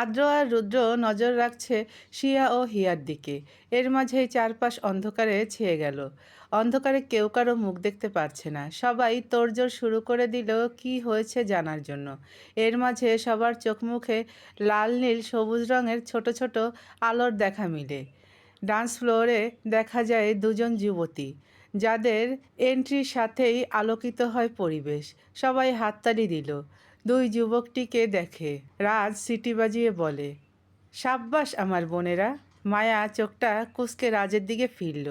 আদ্র আর রুদ্র নজর রাখছে শিয়া ও হিয়ার দিকে। এর মাঝেই চারপাশ অন্ধকারে ছেয়ে গেল। অন্ধকারে কেউ কারও মুখ দেখতে পারছে না। সবাই তোড়জোড় শুরু করে দিল, কি হয়েছে জানার জন্য? এর মাঝে সবার চোখ মুখে লাল, নীল, সবুজ রঙের ছোট ছোট আলোর দেখা মিলে। ডান্স ফ্লোরে দেখা যায় দুজন যুবতী, যাদের এন্ট্রির সাথেই আলোকিত হয় পরিবেশ। সবাই হাততালি দিল। দুই যুবকটিকে দেখে রাজ সিটি বাজিয়ে বলে, সাব্বাস আমার বোনেরা, মায়া চোখটা কুসকে রাজের দিকে ফিরল।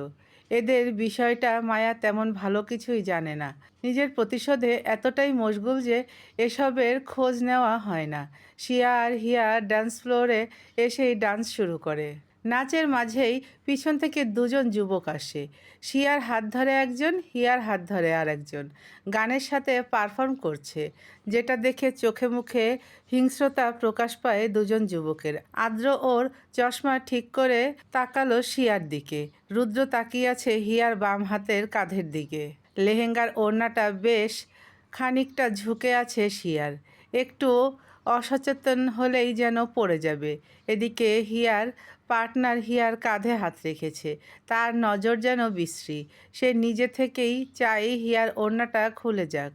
এদের বিষয়টা মায়া তেমন ভালো কিছুই জানে না। নিজের প্রতিশোধে এতটাই মশগুল যে এসবের খোঁজ নেওয়া হয় না। শিয়া আর হিয়া ডান্স ফ্লোরে এসেই ডান্স শুরু করে। নাচের মাঝেই পিছন থেকে দুজন যুবক আসে। শিয়ার হাত ধরে একজন, হিয়ার হাত ধরে আর একজন গানের সাথে পারফর্ম করছে, যেটা দেখে চোখে মুখে হিংস্রতা প্রকাশ পায় দুজন যুবকের। আদ্র ওর চশমা ঠিক করে তাকালো শিয়ার দিকে। রুদ্র তাকিয়ে আছে হিয়ার বাম হাতের কাঁধের দিকে। লেহেঙ্গার ওড়নাটা বেশ খানিকটা ঝুঁকে আছে শিয়ার। একটু অসচেতন হলেই যেন পড়ে যাবে। এদিকে হিয়ার পার্টনার হিয়ার কাঁধে হাত রেখেছে। তার নজর যেন বিশ্রী। সে নিজে থেকেই চাই হিয়ার ওড়নাটা খুলে যাক।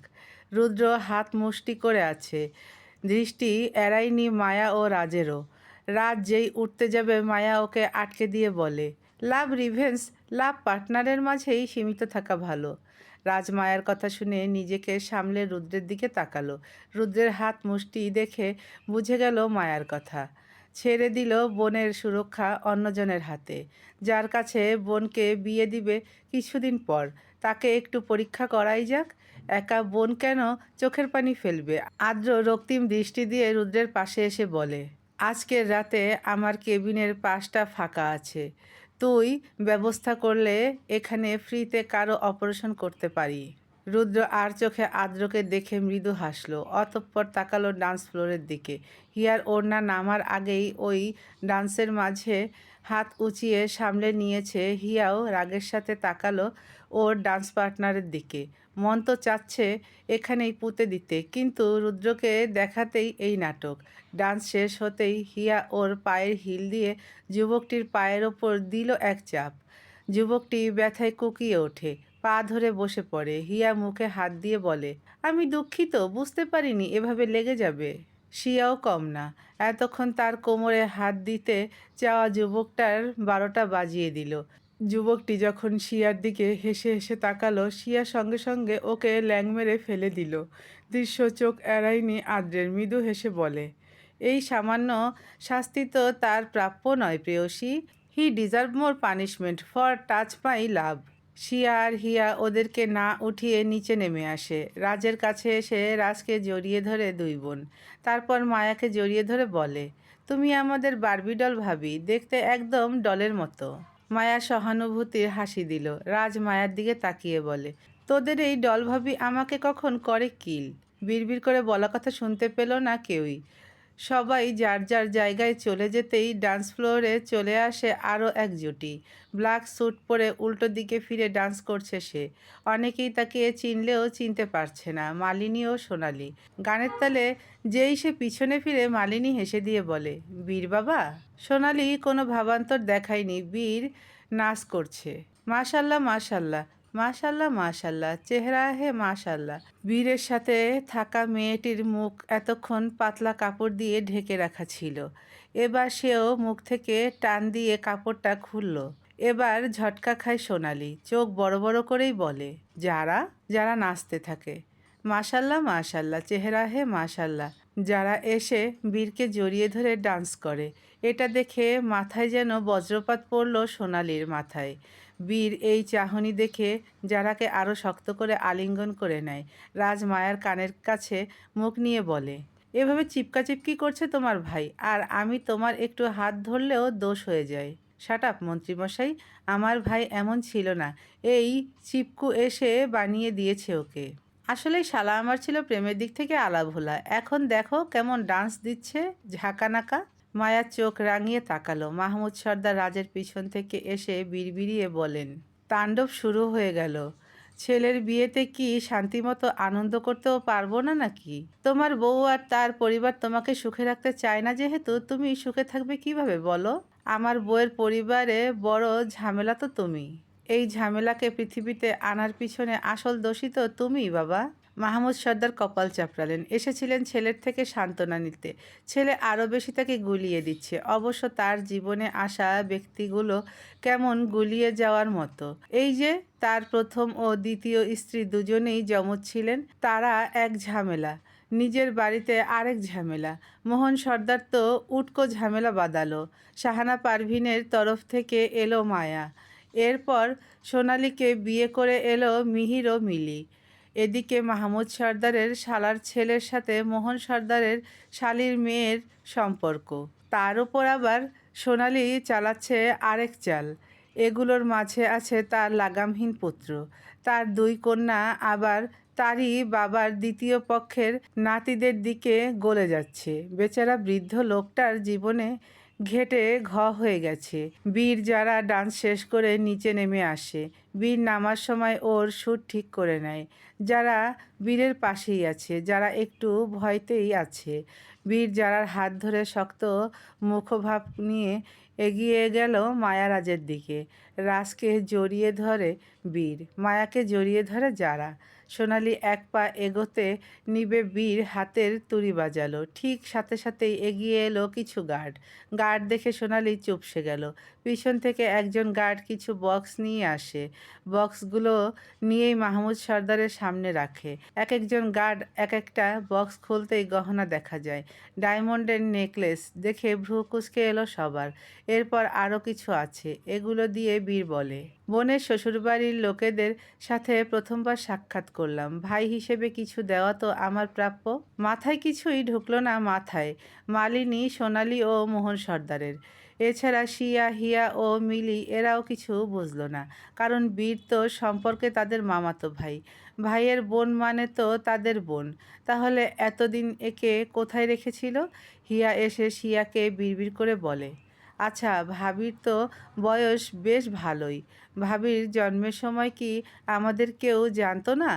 রুদ্র হাত মুষ্টি করে আছে। দৃষ্টি এড়ায়নি মায়া ও রাজেরও। রাজ যেই উঠতে যাবে, মায়া ওকে আটকে দিয়ে বলে, লাভ রিভেন্স লাভ পার্টনারের মাঝেই সীমিত থাকা ভালো। রাজমায়ার কথা শুনে নিজেকে সামলে রুদ্রের দিকে তাকালো। রুদ্রের হাত মুষ্টি দেখে বুঝে গেল মায়ার কথা। ছেড়ে দিল বোনের সুরক্ষা অন্যজনের হাতে। যার কাছে বোনকে বিয়ে দিবে কিছুদিন পর। তাকে একটু পরীক্ষা করাই যাক, একা বোন কেন চোখের পানি ফেলবে? আদ্র রক্তিম দৃষ্টি দিয়ে রুদ্রের পাশে এসে বলে, আজকের রাতে আমার কেবিনের পাশটা ফাঁকা আছে। তুই ব্যবস্থা করলে এখানে ফ্রিতে কারও অপারেশন করতে পারি। রুদ্র আর চোখে আদ্রকে দেখে মৃদু হাসলো। অতঃপর তাকালো ডান্স ফ্লোরের দিকে। হিয়ার ওড়না নামার আগেই ওই ডান্সের মাঝে হাত উঁচিয়ে সামলে নিয়েছে। হিয়াও রাগের সাথে তাকালো ওর ডান্স পার্টনারের দিকে। মন তো চাচ্ছে এখানেই পুঁতে দিতে, কিন্তু রুদ্রকে দেখাতেই এই নাটক। ডান্স শেষ হতেই হিয়া ওর পায়ের হিল দিয়ে যুবকটির পায়ের ওপর দিল এক চাপ। যুবকটি ব্যথায় কুকিয়ে ওঠে। পা ধরে বসে পড়ে। হিয়া মুখে হাত দিয়ে বলে, আমি দুঃখিত, বুঝতে পারিনি, এভাবে লেগে যাবে। শিয়াও কম না। এতক্ষণ তার কোমরে হাত দিতে চাওয়া যুবকটার বারোটা বাজিয়ে দিল। যুবকটি যখন শিয়ার দিকে হেসে হেসে তাকালো, শিয়া সঙ্গে সঙ্গে ওকে ল্যাং মেরে ফেলে দিল। দৃশ্য চোখ এড়ায়নি আদ্রের। মৃদু হেসে বলে, এই সামান্য শাস্তি তো তার প্রাপ্য নয়, প্রেয়সী। He deserve more punishment for touch my love. Shiya আর হিয়া ওদেরকে না উঠিয়ে নিচে নেমে আসে। রাজের কাছে এসে রাজকে জড়িয়ে ধরে দুই বোন। তারপর মায়াকে জড়িয়ে ধরে বলে, তুমি আমাদের বারবি ডল ভাবি, দেখতে একদম ডলের মতো। মায়া সহানুভূতির হাসি দিল। রাজ মায়ার দিকে তাকিয়ে বলে, তোদের এই ডল ভাবি আমাকে কখন করে কিল? বিড়বিড় করে বলা কথা শুনতে পেল না কেউই। সবাই যার যার জায়গায় চলে যেতেই ডান্স ফ্লোরে চলে আসে আরও এক জুটি ব্ল্যাক স্যুট পরে উল্টো দিকে ফিরে ডান্স করছে সে। অনেকেই তাকে চিনলেও চিনতে পারছে না, মালিনী ও সোনালি। গানের তালে যেই সে পিছনে ফিরে মালিনী হেসে দিয়ে বলে, বীর বাবা? সোনালি কোনো ভাবান্তর দেখায়নি, বীর নাচ করছে। মাশাল্লাহ মাশাল্লাহ। মাশাল্লাহ মাশাল্লাহ। চেহারা হে মাশাল্লাহ। বীরের সাথে থাকা মেয়েটির মুখ এতক্ষণ পাতলা কাপড় দিয়ে ঢেকে রাখা ছিল। এবার সেও মুখ থেকে টান দিয়ে কাপড়টা খুলল। এবার ঝটকা খায় সোনালি। চোখ বড় বড় করেই বলে, যারা যারা নাচতে থাকে। মাশাল্লাহ মাশাল্লাহ, চেহারা হে মাশাল্লাহ। যারা এসে বীরকে জড়িয়ে ধরে ডান্স করে, এটা দেখে মাথায় যেন বজ্রপাত পড়ল সোনালির মাথায়। বীর এই চাহনি দেখে যারাকে আরও শক্ত করে আলিঙ্গন করে নেয়, রাজ মায়ার কানের কাছে মুখ নিয়ে বলে, এভাবে চিপকাচিপকি করছে তোমার ভাই, আর আমি তোমার একটু হাত ধরলেও দোষ হয়ে যায়। শাট আপ মন্ত্রীমশাই, আমার ভাই এমন ছিল না, এই চিপকু এসে বানিয়ে দিয়েছে ওকে। আসলে শালা আমার ছিল প্রেমের দিক থেকে আলাভোলা, এখন দেখো কেমন ডান্স দিচ্ছে ঝাঁকা ঝাঁকানাকা। মায়ার চোখ রাঙিয়ে তাকালো। মাহমুদ সর্দার রাজের পিছন থেকে এসে বিড়বিড়িয়ে বলেন, তাণ্ডব শুরু হয়ে গেল। ছেলের বিয়েতে কি শান্তিমতো আনন্দ করতেও পারব না নাকি? তোমার বউ আর তার পরিবার তোমাকে সুখে রাখতে চায় না যেহেতু তুমি সুখে থাকবে কীভাবে বলো? আমার বউয়ের পরিবারে বড় ঝামেলা তো তুমি। এই ঝামেলাকে পৃথিবীতে আনার পিছনে আসল দোষী তো তুমিই বাবা। মাহমুদ সর্দার কপাল চাপড়ালেন। এসেছিলেন ছেলের থেকে সান্ত্বনা নিতে। ছেলে আরও বেশি তাকে গুলিয়ে দিচ্ছে। অবশ্য তার জীবনে আসা ব্যক্তিগুলো কেমন গুলিয়ে যাওয়ার মতো। এই যে তার প্রথম ও দ্বিতীয় স্ত্রী দুজনেই যমজ ছিলেন, তারা এক ঝামেলা। নিজের বাড়িতে আরেক ঝামেলা। মোহন সর্দার তো উটকো ঝামেলা বাঁধালো। শাহানা পারভিনের তরফ থেকে এলো মায়া। এরপর সোনালীকে বিয়ে করে এলো মিহির ও মিলি। এদিকে মাহমুদ সর্দারের শালার ছেলের সাথে মোহন সর্দারের শালির মেয়ের সম্পর্ক। তার উপর আবার সোনালি চালাচ্ছে আরেক চাল। এগুলোর মাঝে আছে তার লাগামহীন পুত্র। তার দুই কন্যা আবার তারই বাবার দ্বিতীয় পক্ষের নাতিদের দিকে গলে যাচ্ছে। বেচারা বৃদ্ধ লোকটার জীবনে ঘেটে ঘ হয়ে গেছে। বীর যারা ডান্স শেষ করে নিচে নেমে আসে, বীর নামার সময় ওর সুর ঠিক করে নেয়। যারা বীরের পাশেই আছে, যারা একটু ভয়তেই আছে, বীর যারার হাত ধরে শক্ত মুখভাব নিয়ে এগিয়ে গেল মায়ারাজের দিকে। রাজকে জড়িয়ে ধরে বীর, মায়াকে জড়িয়ে ধরে যারা। সোনালি এক পা এগোতে নিবে বীর হাতের তুড়ি বাজালো। ঠিক সাথে সাথেই এগিয়ে এলো কিছু গার্ড। গার্ড দেখে সোনালি চুপসে গেল। পিছন থেকে একজন গার্ড কিছু বক্স নিয়ে আসে। বক্সগুলো নিয়েই মাহমুদ সর্দারের সামনে রাখে। এক একজন গার্ড এক একটা বক্স খুলতেই গহনা দেখা যায়। ডায়মন্ডের নেকলেস দেখে ভ্রু কুচকে এলো সবার। এরপর আরও কিছু আছে। এগুলো দিয়ে বীর বলে। বোনের শ্বশুরবাড়ির লোকেদের সাথে প্রথমবার সাক্ষাৎ করলাম। ভাই হিসেবে কিছু দেওয়া তো আমার প্রাপ্য। মাথায় কিছুই ঢুকলো না মাথায়। মালিনী, সোনালি ও মোহন সর্দারের। এছাড়া শিয়া, হিয়া ও মিলি এরাও কিছু বুঝলো না। কারণ বীর তো সম্পর্কে তাদের মামাতো ভাই। ভাইয়ের বোন মানে তো তাদের বোন। তাহলে এতদিন একে কোথায় রেখেছিল? হিয়া এসে শিয়াকে বিড়বিড় করে বলে আচ্ছা ভাবির তো বয়স বেশ ভালোই। ভাবির জন্মের সময় কি আমাদের কেউ জানতো না?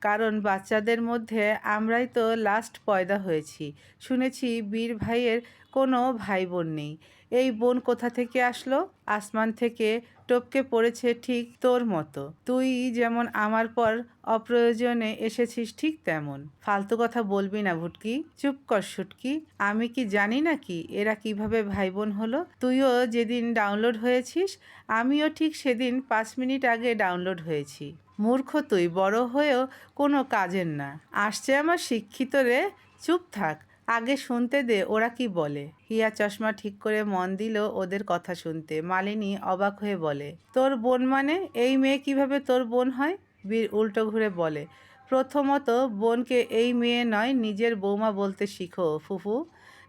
কারণ বাচ্চাদের মধ্যে আমরাই তো লাস্ট পয়দা হয়েছি। শুনেছি বীর ভাইয়ের কোনো ভাই বোন নেই। এই বোন কোথা থেকে আসলো? আসমান থেকে টপকে পড়েছে ঠিক তোর মতো। তুই যেমন আমার পর অপ্রয়োজনে এসেছিস ঠিক তেমন। ফালতু কথা বলবি না ভুটকি, চুপ কর শুটকি আমি কি জানি না কি এরা কীভাবে ভাই বোন হলো? তুইও যেদিন ডাউনলোড হয়েছিস, আমিও ঠিক সেদিন পাঁচ মিনিট আগে ডাউনলোড হয়েছি। মূর্খ তুই, বড় হয়েও কোনো কাজের না। আসছে আমার শিক্ষিত রে, চুপ থাক। আগে শুনতে দে, ওরা কি বলে? হিয়া চশমা ঠিক করে মন দিল ওদের কথা শুনতে। মালিনী অবাক হয়ে বলে, তোর বোন মানে? এই মেয়ে কীভাবে তোর বোন হয়? বীর উল্টো ঘুরে বলে, প্রথমত বোনকে এই মেয়ে নয়, নিজের বৌমা বলতে শিখো, ফুফু।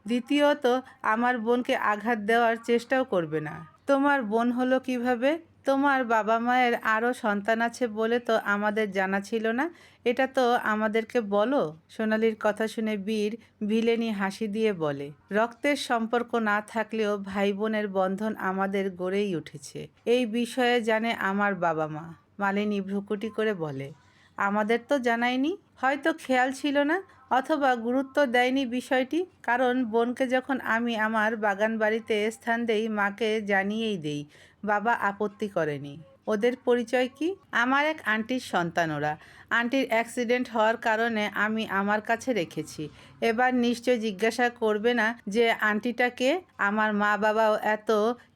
দ্বিতীয়ত, আমার বোনকে আঘাত দেওয়ার চেষ্টাও করবে না। তোমার বোন হলো কীভাবে? তোমার বাবা মায়ের আরও সন্তান আছে বলে তো আমাদের জানা ছিল না। এটা তো আমাদেরকে বলো? সোনালির কথা শুনে বীর ভিলেনি হাসি দিয়ে বলে, রক্তের সম্পর্ক না থাকলেও ভাই বোনের বন্ধন আমাদের গড়েই উঠেছে। এই বিষয়ে জানে আমার বাবা মা, মালিনী ভ্রুকুটি করে বলে, আমাদের তো জানায়নি। হয়তো খেয়াল ছিল না অথবা গুরুত্ব দেয়নি বিষয়টি, কারণ বোনকে যখন আমি আমার বাগান বাড়িতে স্থান দেই, মাকে জানিয়েই দেই, বাবা আপত্তি করেনি। ওদের পরিচয় কি? আমার এক আন্টির সন্তান ওরা। আন্টির অ্যাক্সিডেন্ট হওয়ার কারণে আমি আমার কাছে রেখেছি। এবার নিশ্চয় জিজ্ঞাসা করবে না যে আন্টিটাকে আমার মা বাবাও এত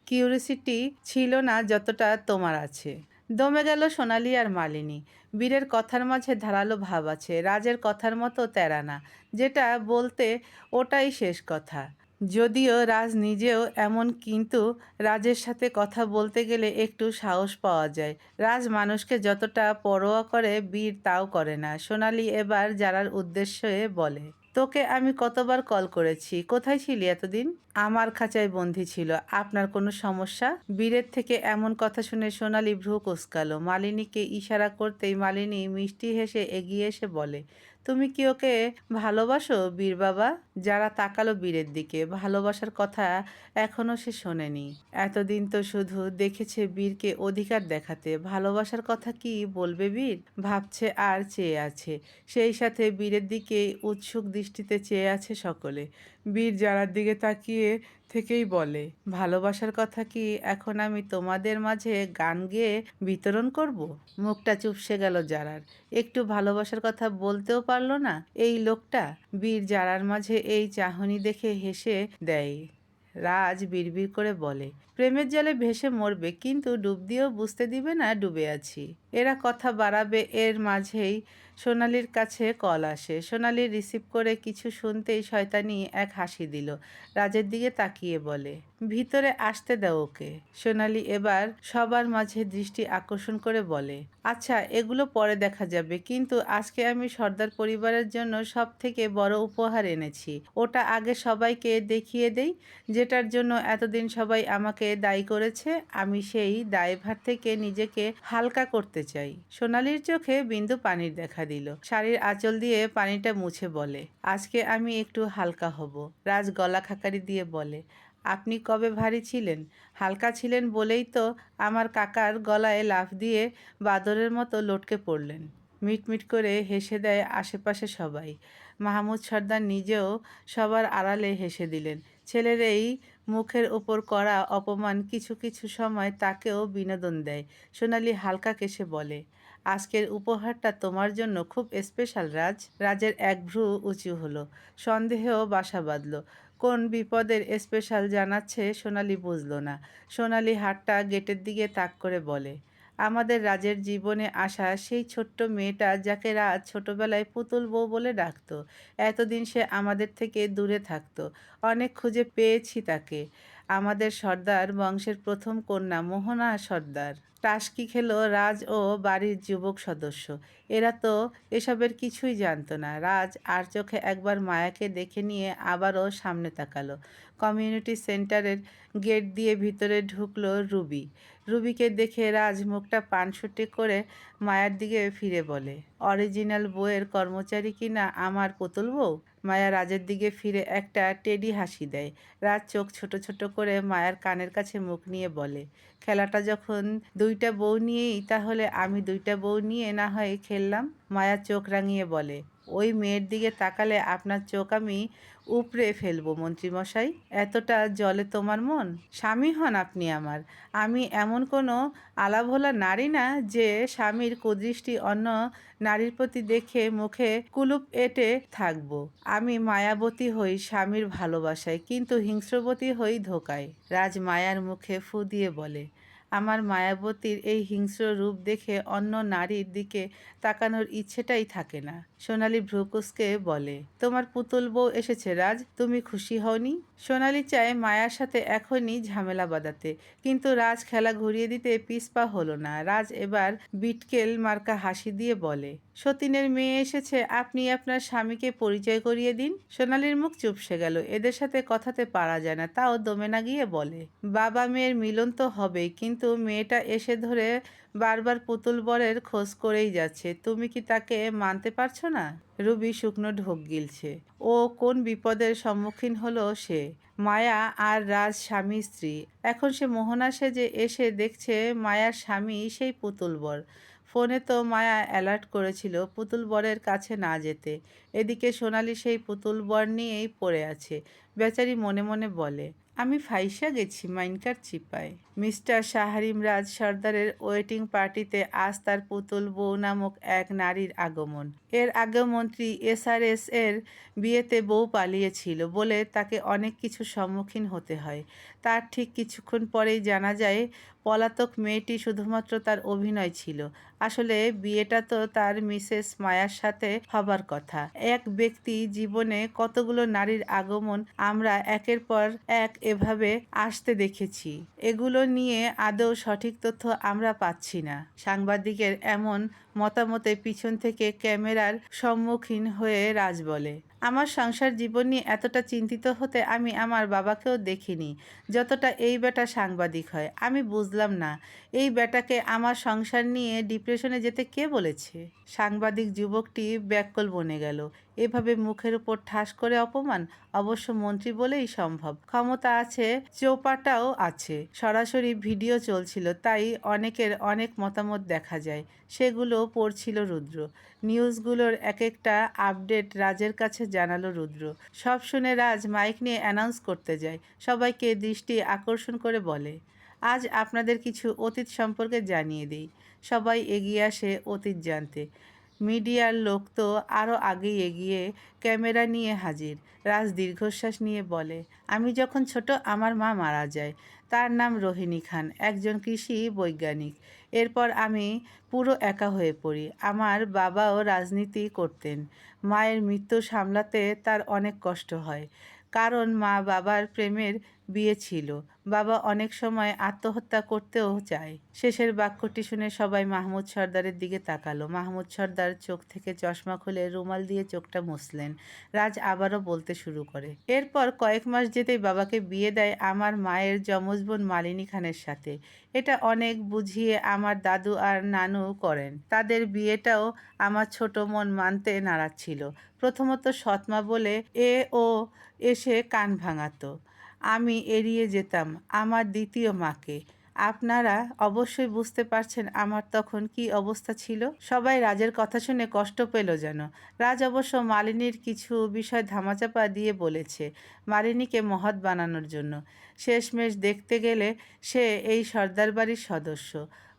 কিউরিসিটি ছিল না যতটা তোমার আছে। দমে গেল সোনালি আর মালিনী। বীরের কথার মাঝে ধারালো ভাব আছে, রাজের কথার মতো তেরা না। যেটা বলতে ওটাই শেষ কথা। যদিও রাজ নিজেও এমন, কিন্তু রাজের সাথে কথা বলতে গেলে একটু সাহস পাওয়া যায়। রাজ মানুষকে যতটা পরোয়া করে, বীর তাও করে না। সোনালি এবার যারার উদ্দেশ্যে বলে তোকে আমি কতবার কল করেছি? কোথায় ছিলি এতদিন? আমার খাঁচায় বন্দি ছিল। আপনার কোনো সমস্যা? বীরের থেকে এমন কথা শুনে সোনালি ভ্রু কোসকালো মালিনীকে ইশারা করতেই মালিনী মিষ্টি হেসে এগিয়ে এসে বলে তুমি কি ওকে ভালোবাসো বীর বাবা? যারা তাকালো বীরের দিকে, ভালোবাসার কথা এখনও সে শোনেনি। এতদিন তো শুধু দেখেছে বীরকে অধিকার দেখাতে। ভালোবাসার কথা কি বলবে বীর? ভাবছে আর চেয়ে আছে। সেই সাথে বীরের দিকে উৎসুক দৃষ্টিতে চেয়ে আছে সকলে। বীর যারার দিকে তাকিয়ে থেকেই বলে, ভালোবাসার কথা কি এখন আমি তোমাদের মাঝে গান গেয়ে বিতরণ করব? মুখটা চুপসে গেল যারার। একটু ভালোবাসার কথা বলতেও পারল না এই লোকটা। বীর যারার মাঝে এই চাহনি দেখে হেসে দেয়। রাজ বিড়বিড় করে বলে, প্রেমের জলে ভেসে মরবে, কিন্তু ডুব দিয়েও বুঝতে দিবে না ডুবে আছি। এরা কথা বাড়াবে এর মাঝেই সোনালির কাছে কল আসে। সোনালি রিসিভ করে কিছু শুনতেই শয়তানি এক হাসি দিল। রাজের দিকে তাকিয়ে বলে, ভিতরে আসতে দাও ওকে। সোনালি এবার সবার মাঝে দৃষ্টি আকর্ষণ করে বলে আচ্ছা এগুলো পরে দেখা যাবে, কিন্তু আজকে আমি সর্দার পরিবারের জন্য সব থেকে বড় উপহার এনেছি। ওটা আগে সবাইকে দেখিয়ে দেই, যেটার জন্য এতদিন সবাই আমাকে দায়ী করেছে। আমি সেই দায়ভার থেকে নিজেকে হালকা করতে চাই। সোনালির চোখে বিন্দু পানির দেখা দিল। শাড়ির আঁচল দিয়ে পানিটা মুছে বলে, আজকে আমি একটু হালকা হব। রাজ গলা খাকারি দিয়ে বলে, আপনি কবে ভারী ছিলেন? হালকা ছিলেন বলেই তো আমার কাকার গলায় লাফ দিয়ে বাদরের মতো লটকে পড়লেন। মিটমিট করে হেসে দেয় আশেপাশে সবাই। মাহমুদ সর্দার নিজেও সবার আড়ালে হেসে দিলেন, ছেলের এই মুখের ওপর করা অপমান কিছু কিছু সময় তাকেও বিনোদন দেয়। সোনালি হালকা কেসে বলে আজকের উপহারটা তোমার জন্য খুব স্পেশাল, রাজ। রাজের এক ভ্রু উঁচু হলো সন্দেহেও বাসা বাঁধল। কোন বিপদের স্পেশাল জানাচ্ছে সোনালি বুঝল না। সোনালি হাটটা গেটের দিকে তাক করে বলে, আমাদের রাজের জীবনে আসা সেই ছোট্ট মেয়েটা যাকে রাজ ছোটবেলায় পুতুল বউ বলে ডাকতো, এতদিন সে আমাদের থেকে দূরে থাকত। অনেক খুঁজে পেয়েছি তাকে। আমাদের সর্দার বংশের প্রথম কন্যা মোহনা সর্দার। টাসকি খেলো রাজ ও বাড়ির যুবক সদস্য। এরা তো এসবের কিছুই জানতো না। রাজ আর চোখে একবার মায়াকে দেখে নিয়ে আবারও সামনে তাকালো। কমিউনিটি সেন্টারের গেট দিয়ে ভিতরে ঢুকলো রুবি। রুবিকে দেখে রাজ মুখটা পানসুটি করে মায়ার দিকে ফিরে বলে, অরিজিনাল বইয়ের কর্মচারী কিনা আমার পুতুল বউ? মায়া রাজের দিকে ফিরে একটা টেডি হাসি দেয়। রাজ চোখ ছোট ছোট করে মায়ার কানের কাছে মুখ নিয়ে বলে খেলাটা যখন দুইটা বউ নিয়েই, তাহলে আমি দুইটা বউ নিয়ে না হয় খেললাম। মায়া চোখ রাঙিয়ে বলে ওই মেয়ের দিকে তাকালে আপনার চোখ আমি উপড়ে ফেলব, মন্ত্রীমশাই। এতটা জলে তোমার মন? স্বামী হন আপনি আমার। আমি এমন কোনো আলাভোলা নারী না যে স্বামীর কুদৃষ্টি অন্য নারীর প্রতি দেখে মুখে কুলুপ এঁটে থাকব। আমি মায়াবতী হই স্বামীর ভালোবাসায়, কিন্তু হিংস্রবতী হই ধোকায়। রাজ মায়ার মুখে ফু দিয়ে বলে, আমার মায়াবতীর এই হিংস্র রূপ দেখে অন্য নারীর দিকে তাকানোর ইচ্ছেটাই থাকে না। সোনালি ভ্রুকুসকে বলে, তোমার পুতুল বউ এসেছে রাজ, তুমি খুশি হওনি? সোনালি চায় মায়ার সাথে এখনই ঝামেলা বাঁধাতে, কিন্তু রাজ খেলা ঘুরিয়ে দিতে পিসপা হলো না। রাজ এবার বিটকেল মার্কা হাসি দিয়ে বলে, সতীনের মেয়ে এসেছে, আপনি আপনার স্বামীকে পরিচয় করিয়ে দিন? সোনালির মুখ চুপসে গেল, এদের সাথে কথাতে পারা যায় না। তাও দমে না গিয়ে বলে, বাবা মেয়ের মিলন তো হবেই, কিন্তু মেয়েটা এসে ধরে বারবার পুতুল বরের খোঁজ করেই যাচ্ছে। তুমি কি তাকে মানতে পারছ না? রুবি শুকনো ঢোক গিলছে। ও কোন বিপদের সম্মুখীন হলো সে? মায়া আর রাজ স্বামী স্ত্রী। এখন সে মোহনা সেজে এসে দেখছে মায়ার স্বামী সেই পুতুল বর। ফোনে তো মায়া অ্যালার্ট করেছিল পুতুল বরের কাছে না যেতে। এদিকে সোনালি সেই পুতুল বর নিয়েই পড়ে আছে। বেচারি মনে মনে বলে আমি ফাইসা গেছি মাইনকার চিপায়। মিস্টার শাহরিম রাজ সর্দারের ওয়েটিং পার্টিতে আজ তার পুতুল বউ নামক এক নারীর আগমন। এর আগে মন্ত্রী এস এর বিয়েতে বউ পালিয়েছিল বলে তাকে অনেক কিছু সম্মুখীন হতে হয়। তার ঠিক কিছুক্ষণ পরেই জানা যায় পলাতক মেয়েটি শুধুমাত্র তার অভিনয় ছিল। আসলে বিয়েটা তো তার মিসেস মায়ার সাথে হবার কথা। এক ব্যক্তি জীবনে কতগুলো নারীর আগমন আমরা একের পর এক এভাবে আসতে দেখেছি। এগুলো নিয়ে আদৌ সঠিক তথ্য আমরা পাচ্ছি না। সাংবাদিকের এমন মতামতে পিছন থেকে ক্যামেরার সম্মুখীন হয়ে রাজ বলে আমার সংসার জীবন নিয়ে এতটা চিন্তিত হতে আমি আমার বাবাকেও দেখিনি। যতটা এই বেটা সাংবাদিক হয়, আমি বুঝলাম না। এই বেটাকে আমার সংসার নিয়ে ডিপ্রেশনে যেতে কে বলেছে? সাংবাদিক, যুবকটি ব্যাকল বনে গেল। এভাবে মুখের উপর ঠাস করে অপমান অবশ্য মন্ত্রী বলেই সম্ভব। ক্ষমতা আছে, চৌপাটাও আছে। সরাসরি ভিডিও চলছিল, তাই অনেকের অনেক মতামত দেখা যায়। সেগুলো পড়ছিল রুদ্র। নিউজগুলোর এক একটা আপডেট রাজের কাছে জানালো রুদ্র। সব শুনে রাজ মাইক নিয়ে অ্যানাউন্স করতে যায়। সবাইকে দৃষ্টি আকর্ষণ করে বলে, আজ আপনাদের কিছু অতীত সম্পর্কে জানিয়ে দিই। সবাই এগিয়ে আসে অতীত জানতে। মিডিয়ার লোক তো আরও আগেই এগিয়ে ক্যামেরা নিয়ে হাজির। রাজ দীর্ঘশ্বাস নিয়ে বলে, আমি যখন ছোট, আমার মা মারা যায়। তার নাম রোহিণী খান, একজন কৃষি বৈজ্ঞানিক। এরপর আমি পুরো একা হয়ে পড়ি। আমার বাবাও রাজনীতি করতেন। মায়ের মৃত্যু সামলাতে তার অনেক কষ্ট হয়। কারণ মা বাবার প্রেমের বিয়ে ছিল। বাবা অনেক সময় আত্মহত্যা করতেও চায়। শেষের বাক্যটি শুনে সবাই মাহমুদ সর্দারের দিকে তাকালো। মাহমুদ সর্দার চোখ থেকে চশমা খুলে রুমাল দিয়ে চোখটা মুছলেন। রাজ আবারও বলতে শুরু করে, এরপর কয়েক মাস যেতেই বাবাকে বিয়ে দেয় আমার মায়ের যমজ বোন মালিনী খানের সাথে। এটা অনেক বুঝিয়ে আমার দাদু আর নানু করেন। তাদের বিয়েটাও আমার ছোট মন মানতে নাড়াচ্ছিল প্রথমত সৎমা বলে এ ও এসে কান ভাঙাতো। আমি এড়িয়ে যেতাম আমার দ্বিতীয় মাকে। আপনারা অবশ্যই বুঝতে পারছেন আমার তখন কি অবস্থা ছিল। সবাই রাজের কথা শুনে কষ্ট পেল যেন। রাজ অবশ্য মালিনীর কিছু বিষয় ধামাচাপা দিয়ে বলেছে মালিনীকে মহৎ বানানোর জন্য। শেষমেশ দেখতে গেলে সে এই সর্দার বাড়ির সদস্য।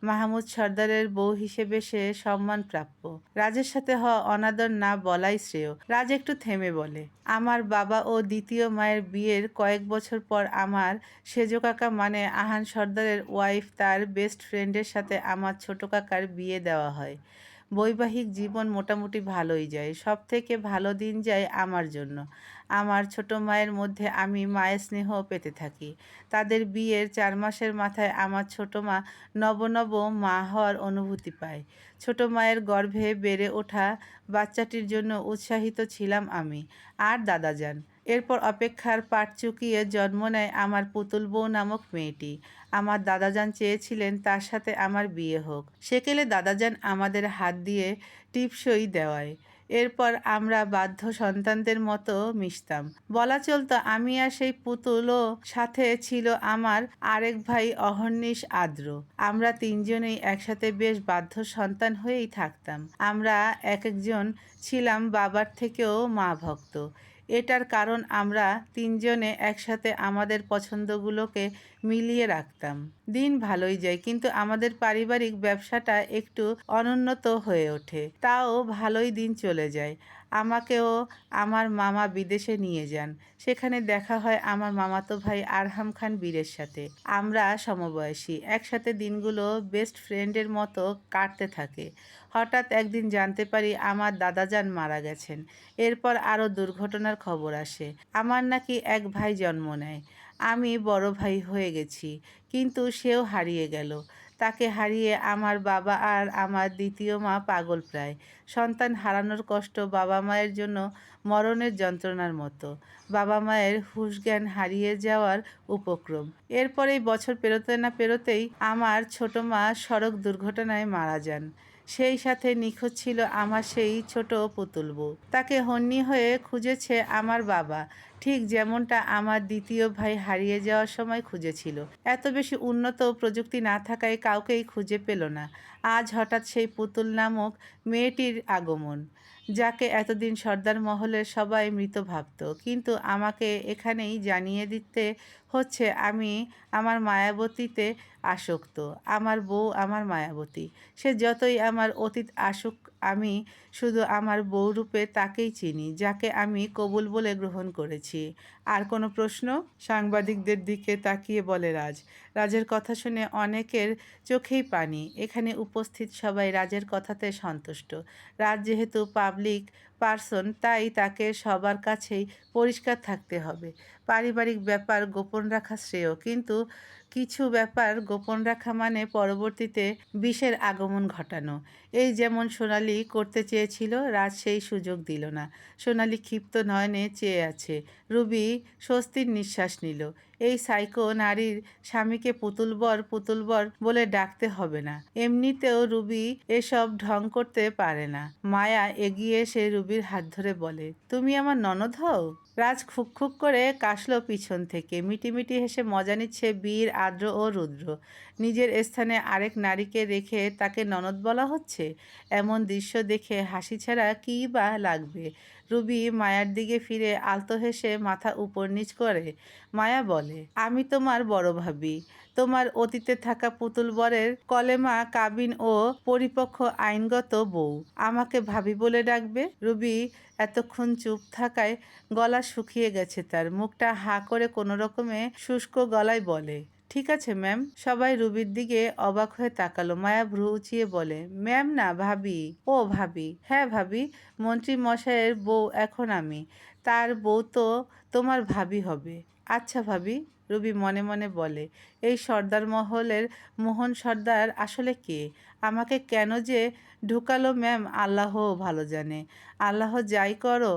মাহমুদ সর্দারের বউ হিসেবে সে সম্মান প্রাপ্য রাজের সাথে হওয়া অনাদর না বলাই শ্রেয়। রাজ একটু থেমে বলে, আমার বাবা ও দ্বিতীয় মায়ের বিয়ের কয়েক বছর পর আমার সেজো কাকা মানে আহান সর্দারের ওয়াইফ তার বেস্ট ফ্রেন্ডের সাথে আমার ছোট কাকার বিয়ে দেওয়া হয়। বৈবাহিক জীবন মোটামুটি ভালোই যায়। সব থেকে ভালো দিন যায় আমার জন্য। আমার ছোট মায়ের মধ্যে আমি মায়ের স্নেহ পেতে থাকি। তাদের বিয়ের চার মাসের মাথায় আমার ছোট মা নব নব মা হওয়ার অনুভূতি পায়। ছোট মায়ের গর্ভে বেড়ে ওঠা বাচ্চাটির জন্য উৎসাহিত ছিলাম আমি। আর দাদাজান এরপর অপেক্ষার পাট চুকিয়ে জন্ম নেয় আমার পুতুল বউ নামক মেয়েটি। আমার দাদাজান চেয়েছিলেন তার সাথে আমার বিয়ে হোক। সেকেলে দাদাজান আমাদের হাত দিয়ে টিপসই দেওয়ায়। এরপর আমরা বাধ্য সন্তানদের মতো মিশতাম। বলা চলতো, আমি আর সেই পুতুলও সাথে ছিল আমার আরেক ভাই অহর্নিশ আদ্র। আমরা তিনজনেই একসাথে বেশ বাধ্য সন্তান হয়েই থাকতাম। আমরা এক একজন ছিলাম বাবার থেকেও মা ভক্ত। এটার কারণ আমরা তিনজনে একসাথে আমাদের পছন্দগুলোকে মিলিয়ে রাখতাম। দিন ভালোই যায়, কিন্তু আমাদের পারিবারিক ব্যবসাটা একটু অনুন্নত হয়ে ওঠে। তাও ভালোই দিন চলে যায়। আমাকেও আমার মামা বিদেশে নিয়ে যান। সেখানে দেখা হয় আমার মামাতো ভাই আরহাম খান বীরের সাথে। আমরা সমবয়সী। একসাথে দিনগুলো বেস্ট ফ্রেন্ডের মতো কাটতে থাকে। হঠাৎ একদিন জানতে পারি আমার দাদাজান মারা গেছেন। এরপর আরও দুর্ঘটনার খবর আসে। আমার নাকি এক ভাই জন্ম নেয়। আমি বড় ভাই হয়ে গেছি, কিন্তু সেও হারিয়ে গেল। তাকে হারিয়ে আমার বাবা আর আমার দ্বিতীয় মা পাগল প্রায়। সন্তান হারানোর কষ্ট বাবা মায়ের জন্য মরণের যন্ত্রণার মতো। বাবা মায়ের হুঁশজ্ঞান হারিয়ে যাওয়ার উপক্রম। এরপরেই বছর পেরোতে না পেরোতেই আমার ছোট মা সড়ক দুর্ঘটনায় মারা যান। সেই সাথে নিখোঁজ ছিল আমার সেই ছোট পুতুল বউ। তাকে হন্যি হয়ে খুঁজেছে আমার বাবা। ঠিক যেমনটা আমার দ্বিতীয় ভাই হারিয়ে যাওয়ার সময় খুঁজেছিল। এত বেশি উন্নত প্রযুক্তি না থাকায় কাউকেই খুঁজে পেল না। আজ হঠাৎ সেই পুতুল নামক মেয়েটির আগমন, যাকে এতদিন সর্দার মহলের সবাই মৃত ভাবত। কিন্তু আমাকে এখানেই জানিয়ে দিতে হচ্ছে আমি আমার মায়াবতীতে আসক্ত। আমার বউ আমার মায়াবতী। সে যতই আমার অতীত আসুক, আমি শুধু আমার বউরূপে তাকেই চিনি, যাকে আমি কবুল বলে গ্রহণ করেছি। আর কোনো প্রশ্ন? সাংবাদিকদের দিকে তাকিয়ে বলে রাজ। রাজের কথা শুনে অনেকের চোখেই পানি। এখানে উপস্থিত সবাই রাজের কথাতে সন্তুষ্ট। রাজ যেহেতু পাবলিক পার্সন তাই তাকে সবার কাছেই পরিষ্কার থাকতে হবে। পারিবারিক ব্যাপার গোপন রাখা শ্রেয়, কিন্তু কিছু ব্যাপার গোপন রাখা মানে পরবর্তীতে বিষের আগমন ঘটানো। এই যেমন সোনালি করতে চেয়েছিল, রাজ সেই সুযোগ দিল না। সোনালি ক্ষিপ্ত নয়নে চেয়ে আছে। রুবি স্বস্তির নিঃশ্বাস নিল। এই সাইকো নারীর স্বামীকে পুতুলবর পুতুলবর বলে ডাকতে হবে না। এমনিতেও রুবি এসব ঢং করতে পারে না। মায়া এগিয়ে এসে রুবির হাত ধরে বলে, তুমি আমার ননদ হও? রাজ খুক করে কাশলো পিছন থেকে। মিটিমিটি হেসে মজা নিচ্ছে বীর আদ্র ও রুদ্র। নিজের স্থানে আরেক নারীকে রেখে তাকে ননদ বলা হচ্ছে? এমন দৃশ্য দেখে হাসি ছাড়া কী বা লাগবে? রুবি মায়ার দিকে ফিরে আলতো হেসে মাথা উপর নিচ করে, মায়া বলে, আমি তোমার বড় ভাবি। তোমার অতীতে থাকা পুতুল বরের কলেমা, কাবিন ও পরিপক্ষ আইনগত বউ। আমাকে ভাবি বলে ডাকবে? রুবি এতক্ষণ চুপ থাকায় গলা শুকিয়ে গেছে তার। মুখটা হা করে কোনো রকমে শুষ্ক গলায় বলে ঠিক আছে ম্যাম সবাই রুবির দিকে অবাক হয়ে তাকালো। মায়া ভ্রু উঁচিয়ে বলে ম্যাম না, ভাবি। ও, ভাবি। হ্যাঁ ভাবি। মন্ত্রী মশাইয়ের বউ এখন আমি। তার বউ তো তোমার ভাবি হবে। আচ্ছা ভাবি। রুবি মনে মনে বলে এই সর্দার মহলের মোহন সর্দার আসলে কে? আমাকে কেন যে ঢুকালো ম্যাম আল্লাহ ভালো জানে। আল্লাহ যাই করো,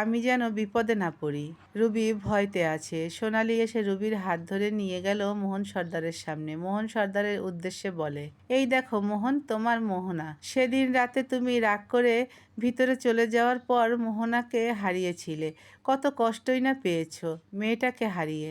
আমি যেন বিপদে না পড়ি। রুবি ভয়তে আছে। সোনালি এসে রুবির হাত ধরে নিয়ে গেল মোহন সর্দারের সামনে। মোহন সর্দারের উদ্দেশ্যে বলে, এই দেখো মোহন, তোমার মোহনা। সেদিন রাতে তুমি রাগ করে ভিতরে চলে যাওয়ার পর মোহনাকে হারিয়েছিলে। কত কষ্টই না পেয়েছ মেয়েটাকে হারিয়ে।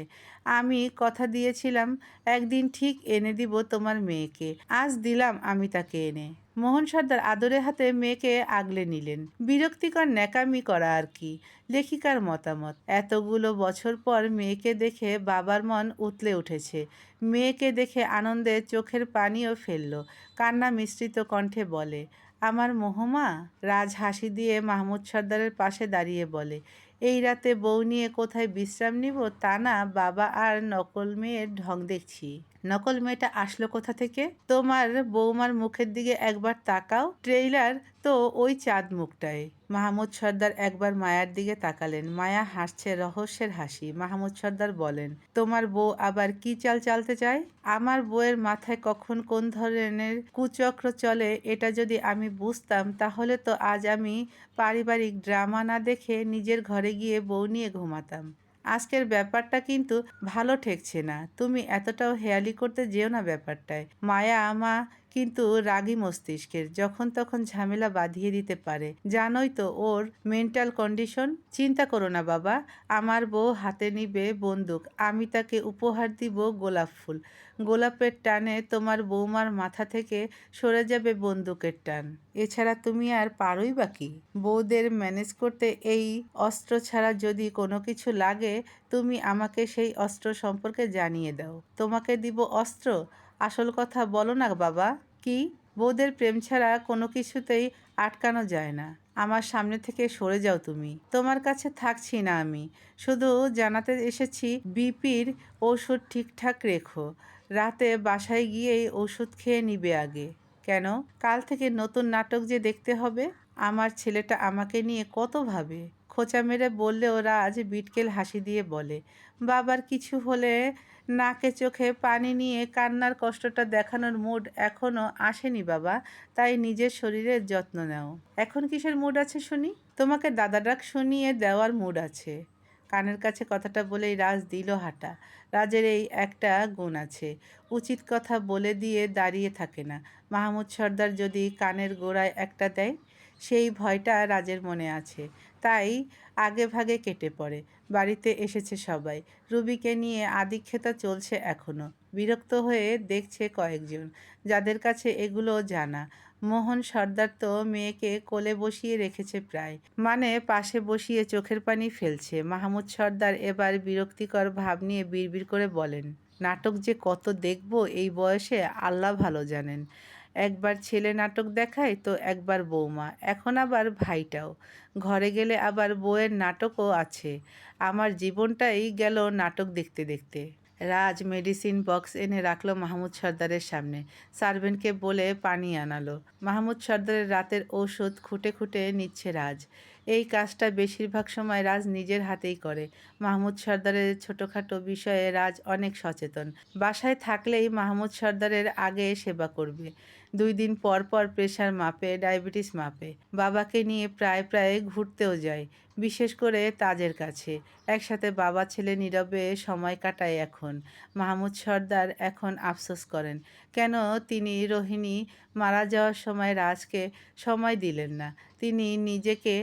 আমি কথা দিয়েছিলাম একদিন ঠিক এনে দিব তোমার মেয়েকে। আজ দিলাম আমি তাকে এনে। মোহন সর্দার আদরের হাতে মেয়েকে আগলে নিলেন। বিরক্তিকর ন্যাকামি করা আর কি, লেখিকার মতামত। এতগুলো বছর পর মেয়েকে দেখে বাবার মন উতলে উঠেছে। মেয়েকে দেখে আনন্দে চোখের পানিও ফেলল। কান্না মিশ্রিত কণ্ঠে বলে, আমার মোহমা? রাজ হাসি দিয়ে মাহমুদ সর্দারের পাশে দাঁড়িয়ে বলে এই রাতে বউ নিয়ে কোথায় বিশ্রাম নিব তা না বাবা আর নকল মেয়ের ঢং দেখছি। নকল মেয়েটা আসলো কোথা থেকে? তোমার বৌমার মুখের দিকে একবার তাকাও, ট্রেইলার তো ওই চাঁদ মুখটায় মাহমুদ সর্দার একবার মায়ার দিকে তাকালেন। মায়া হাসছে রহস্যের হাসি। মাহমুদ সর্দার বলেন, তোমার বউ আবার কি চাল চালতে চায়? আমার বউয়ের মাথায় কখন কোন ধরনের কুচক্র চলে, এটা যদি আমি বুঝতাম, তাহলে তো আজ আমি পারিবারিক ড্রামা না দেখে নিজের ঘরে গিয়ে বউ নিয়ে ঘুমাতাম। আজকের ব্যাপারটা কিন্তু ভালো ঠেকছে না। তুমি এতটাও হেয়ালি করতে যেও না ব্যাপারটায়। মায়া আমা কিন্তু রাগী মস্তিষ্কের, যখন তখন ঝামেলা বাঁধিয়ে দিতে পারে। জানোই তো ওর মেন্টাল কন্ডিশন। চিন্তা করো না বাবা, আমার বউ হাতে নিবে বন্দুক, আমি তাকে উপহার দিব গোলাপ ফুল। গোলাপের টানে তোমার বৌমার মাথা থেকে সরে যাবে বন্দুকের টান। এছাড়া তুমি আর পারোই বাকি বউদের ম্যানেজ করতে এই অস্ত্র ছাড়া যদি কোনো কিছু লাগে, তুমি আমাকে সেই অস্ত্র সম্পর্কে জানিয়ে দাও। তোমাকে দিব অস্ত্র? আসল কথা বলো না বাবা। কি? বউদের প্রেম ছাড়া কোনো কিছুতেই আটকানো যায় না। আমার সামনে থেকে সরে যাও তুমি। তোমার কাছে থাকছি না আমি। শুধু জানাতে এসেছি, বিপির ওষুধ ঠিকঠাক রেখো। রাতে বাসায় গিয়েই ওষুধ খেয়ে নিবে আগে। কেন? কাল থেকে নতুন নাটক যে দেখতে হবে? আমার ছেলেটা আমাকে নিয়ে কত ভাবে? খোঁচা মেরে বললেও রাজ বিটকেল হাসি দিয়ে বলে, বাবার কিছু হলে নাকে চোখে পানি নিয়ে কান্নার কষ্টটা দেখানোর মুড এখনও আসেনি বাবা, তাই নিজের শরীরের যত্ন নাও। এখন কিসের মুড আছে শুনি? তোমাকে দাদা ডাক শুনিয়ে দেওয়ার মুড আছে কানের কাছে কথাটা বলেই রাজ দিল হাঁটা। রাজের এই একটা গুণ আছে, উচিত কথা বলে দিয়ে দাঁড়িয়ে থাকে না। মাহমুদ সর্দার যদি কানের গোড়ায় একটা দেয়, সেই ভয়টা রাজের মনে আছে। তাই আগে ভাগে কেটে পড়ে। বাড়িতে এসেছে সবাই। রুবিকে নিয়ে আদিক্ষেতা চলছে এখনও বিরক্ত হয়ে দেখছে কয়েকজন, যাদের কাছে এগুলো জানা। মোহন সর্দার তো মেয়েকে কোলে বসিয়ে রেখেছে প্রায়। মানে পাশে বসিয়ে চোখের পানি ফেলছে। মাহমুদ সর্দার এবার বিরক্তিকর ভাব নিয়ে বিড়বিড় করে বলেন, নাটক যে কত দেখব এই বয়সে আল্লাহ ভালো জানেন। একবার ছেলে নাটক দেখায় তো একবার বৌমা, এখন আবার ভাইটাও। ঘরে গেলে আবার বউয়ের নাটকও আছে। আমার জীবনটাই গেল নাটক দেখতে দেখতে। রাজ মেডিসিন বক্স এনে রাখল মাহমুদ সর্দারের সামনে। সার্ভেন্টকে বলে পানি আনালো। মাহমুদ সর্দারের রাতের ঔষধ খুঁটে খুঁটে নিচ্ছে রাজ। এই কাজটা বেশিরভাগ সময় রাজ নিজের হাতেই করে। মাহমুদ সর্দারের ছোটোখাটো বিষয়ে রাজ অনেক সচেতন। বাসায় থাকলেই মাহমুদ সর্দারের আগে সেবা করবে। দুই দিন পর পর প্রেশার মাপে, ডায়াবেটিস মাপে। বাবাকে নিয়ে প্রায় প্রায় ঘুরতেও যায়, বিশেষ করে তাজের কাছে। একসাথে বাবা ছেলে নীরবে সময় কাটায় এখন। মাহমুদ সর্দার এখন আফসোস করেন, কেন তিনি রোহিণী মারা যাওয়ার সময় রাজকে সময় দিলেন না। তিনি নিজেকে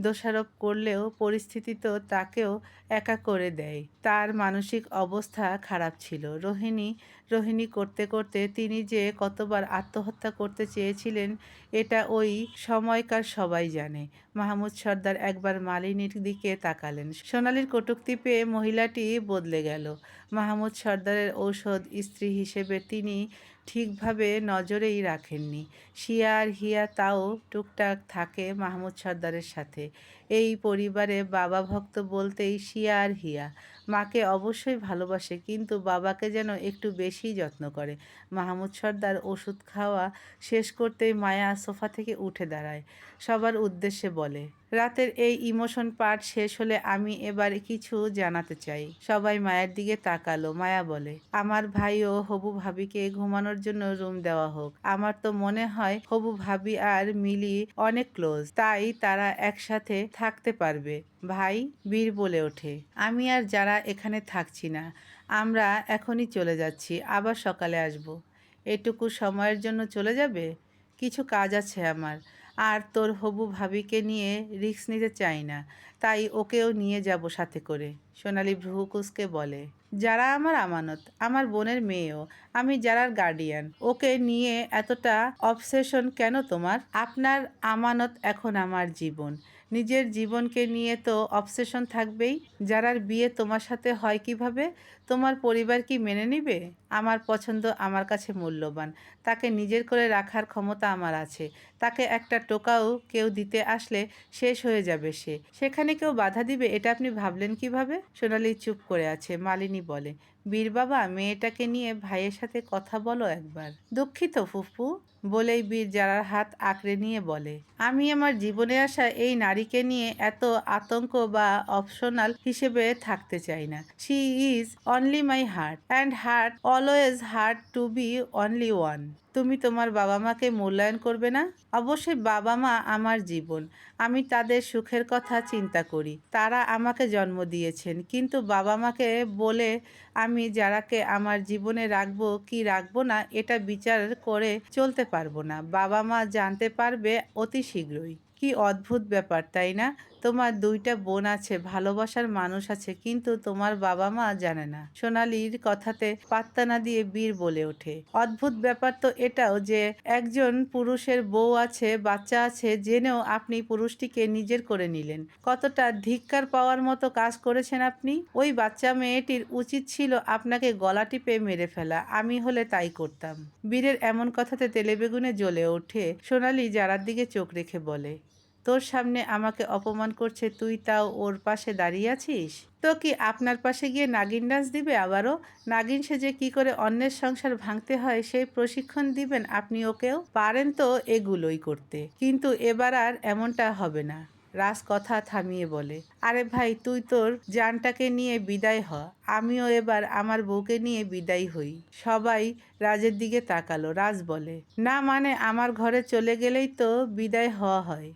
দোষারোপ করলেও পরিস্থিতি তো তাকেও একা করে দেয়। তার মানসিক অবস্থা খারাপ ছিল। রোহিণী রোহিণী করতে করতে তিনি যে কতবার আত্মহত্যা করতে চেয়েছিলেন, এটা ওই সময়কার সবাই জানে। মাহমুদ সর্দার একবার মালিনীর দিকে তাকালেন। সোনালির কটুক্তি পেয়ে মহিলাটি বদলে গেল। মাহমুদ সর্দারের ঔষধ স্ত্রী হিসেবে তিনি ঠিকভাবে নজরেই রাখেননি। শিয়া আর হিয়া তাও টুকটাক থাকে মাহমুদ সর্দারের সাথে। এই পরিবারে বাবা ভক্ত বলতেই শিয়া আর হিয়া। মাকে অবশ্যই ভালোবাসে, কিন্তু বাবাকে যেন একটু বেশি যত্ন করে। মাহমুদ সর্দার ওষুধ খাওয়া শেষ করতেই মায়া সোফা থেকে উঠে দাঁড়ায়। সবার উদ্দেশ্যে বলে রাতের এই ইমোশন পার্ট শেষ হলে আমি এবার কিছু জানাতে চাই। সবাই মায়ের দিকে তাকালো। মায়া বলে, আমার ভাই ও হবু ভাবিকে ঘুমানোর জন্য রুম দেওয়া হোক। আমার তো মনে হয় হবু ভাবি আর মিলি অনেক ক্লোজ। তাই তারা একসাথে থাকতে পারবে। ভাই বীর বলে ওঠে, আমি আর যারা এখানে থাকছি না, আমরা এখনই চলে যাচ্ছি। আবার সকালে আসব। এটুকু সময়ের জন্য চলে যাবে? কিছু কাজ আছে আমার। আর তোর হবু ভাবিকে নিয়ে রিস্ক নিতে চাই না। তাই ওকেও নিয়ে যাব সাথে করে। সোনালি ভ্রুকুসকে বলে, যারা আমার আমানত, আমার বোনের মেয়েও, আমি যারার গার্ডিয়ান ওকে নিয়ে এতটা অবসেশন কেন তোমার? আপনার আমানত এখন আমার জীবন। নিজের জীবনকে নিয়ে তো অবসেশন থাকবেই। যারার বিয়ে তোমার সাথে হয় কীভাবে? তোমার পরিবার কি মেনে নিবে? আমার পছন্দ আমার কাছে মূল্যবান। তাকে নিজের করে রাখার ক্ষমতা আমার আছে। তাকে একটা টোকাও কেউ দিতে আসলে শেষ হয়ে যাবে সে। সেখানে কেউ বাধা দিবে এটা আপনি ভাবলেন কীভাবে? সোনালি চুপ করে আছে, মালিনী বলে। বীর বাবা, মেয়েটাকে নিয়ে ভাইয়ের সাথে কথা বলো একবার। দুঃখিত, ফুফু, বলেই বীর যারার হাত আঁকড়ে নিয়ে বলে। আমি আমার জীবনে আসা এই নারীকে নিয়ে এত আতঙ্ক বা অপশনাল হিসেবে থাকতে চাই না। She is only my heart and heart always heart to be only one তুমি তোমার বাবা মাকে মূল্যায়ন করবে না? অবশ্যই বাবা মা আমার জীবন। আমি তাদের সুখের কথা চিন্তা করি। তারা আমাকে জন্ম দিয়েছেন। কিন্তু বাবা মাকে বলে আমি যারাকে আমার জীবনে রাখব কি রাখব না, এটা বিচার করে চলতে পারব না। বাবা মা জানতে পারবে অতি শীঘ্রই। কি অদ্ভুত ব্যাপার, তাই না? তোমার দুইটা বোন আছে, ভালোবাসার মানুষ আছে, কিন্তু তোমার বাবা মা জানে না। সোনালির কথাতে পাত্তা না দিয়ে বীর বলে ওঠে। অদ্ভুত ব্যাপার তো এটাও যে একজন পুরুষের বউ আছে, বাচ্চা আছে, জেনেও আপনি পুরুষটিকে নিজের করে নিলেন। কতটা ধিক্কার পাওয়ার মতো কাজ করেছেন আপনি? ওই বাচ্চা মেয়েটির উচিত ছিল আপনাকে গলা টিপে মেরে ফেলা। আমি হলে তাই করতাম। বীরের এমন কথাতে তেলেবেগুনে জ্বলে ওঠে। সোনালি যারার দিকে চোখ রেখে বলে তোর সামনে আমাকে অপমান করছে, তুই তাও ওর পাশে দাঁড়িয়ে আছিস? তো কি আপনার পাশে গিয়ে নাগিন ডান্স দিবে আবারও? নাগিন সেজে কি করে অন্যের সংসার ভাঙতে হয় সেই প্রশিক্ষণ দিবেন আপনি ওকেও? পারেন তো এগুলোই করতে। কিন্তু এবার আর এমনটা হবে না। রাজ কথা থামিয়ে বলে, আরে ভাই, তুই তোর জানটাকে নিয়ে বিদায় হ। আমিও এবার আমার বউকে নিয়ে বিদায় হই। সবাই রাজের দিকে তাকালো। রাজ বলে, না মানে আমার ঘরে চলে গেলেই তো বিদায় হওয়া হয়।